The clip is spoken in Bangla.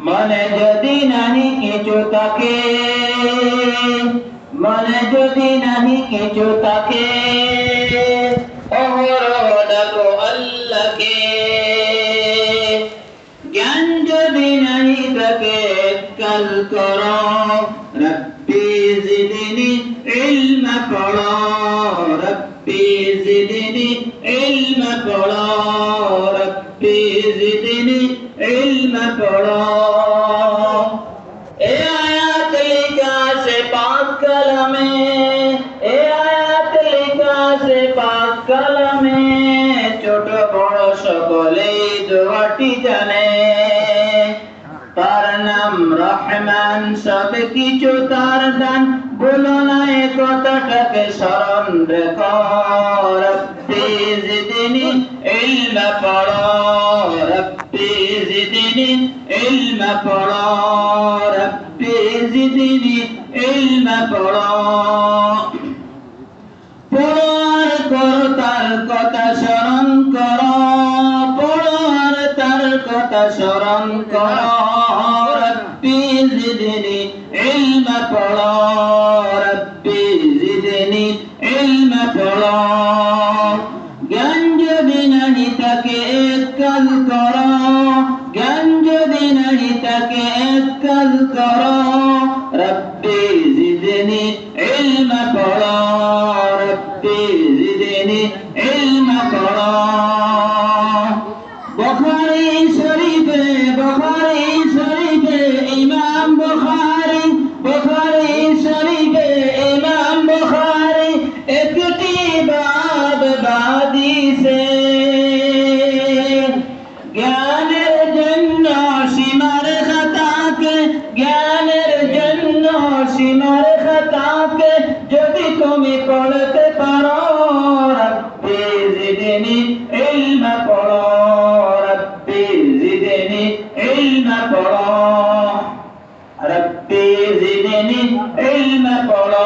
মনে যদি নাহি কিছু থাকে মনে যদি নাহি কিছু থাকে অহরহ ডাকো আল্লাহকে জ্ঞান যদি নাহি থাকে কাল করো রব্বি জিদনি ইলম পড়ো রব্বি জিদনি ইলম পড়ো রব্বি সকলেই দোয়াটি জানে। তার নাম রহমান, সব কিছু তার দান। বলো না এ কথাটাকে স্মরণ রেখো। রব্বি জিদনি ইলম পড়ো। রব্বি জিদনি ইলম পড়ো। রব্বি পড়ার কর তার কথা স্মরণ। স্মরণ কর রব্বি জিদনি ইলম পড়ো রব্বি জিদনি ইলম পড়ো। তাকে এক কাজ কর। জ্ঞান যদি নাহি তাকে এক কাজ কর। রব্বি জিদনি ইলম পড়ো। রব্বি জিদনি ইলম পড়ো। বুখারী বুখারী ইমাম বুখারী বুখারী শরীফে ইমাম বুখারী, একটি বাব বাদিসে জ্ঞানের জন্য সীমার খাতাকে, জ্ঞানের জন্য সীমার যদি তুমি পড়তে পারো زدني علما فرا ربي زدني علما فرا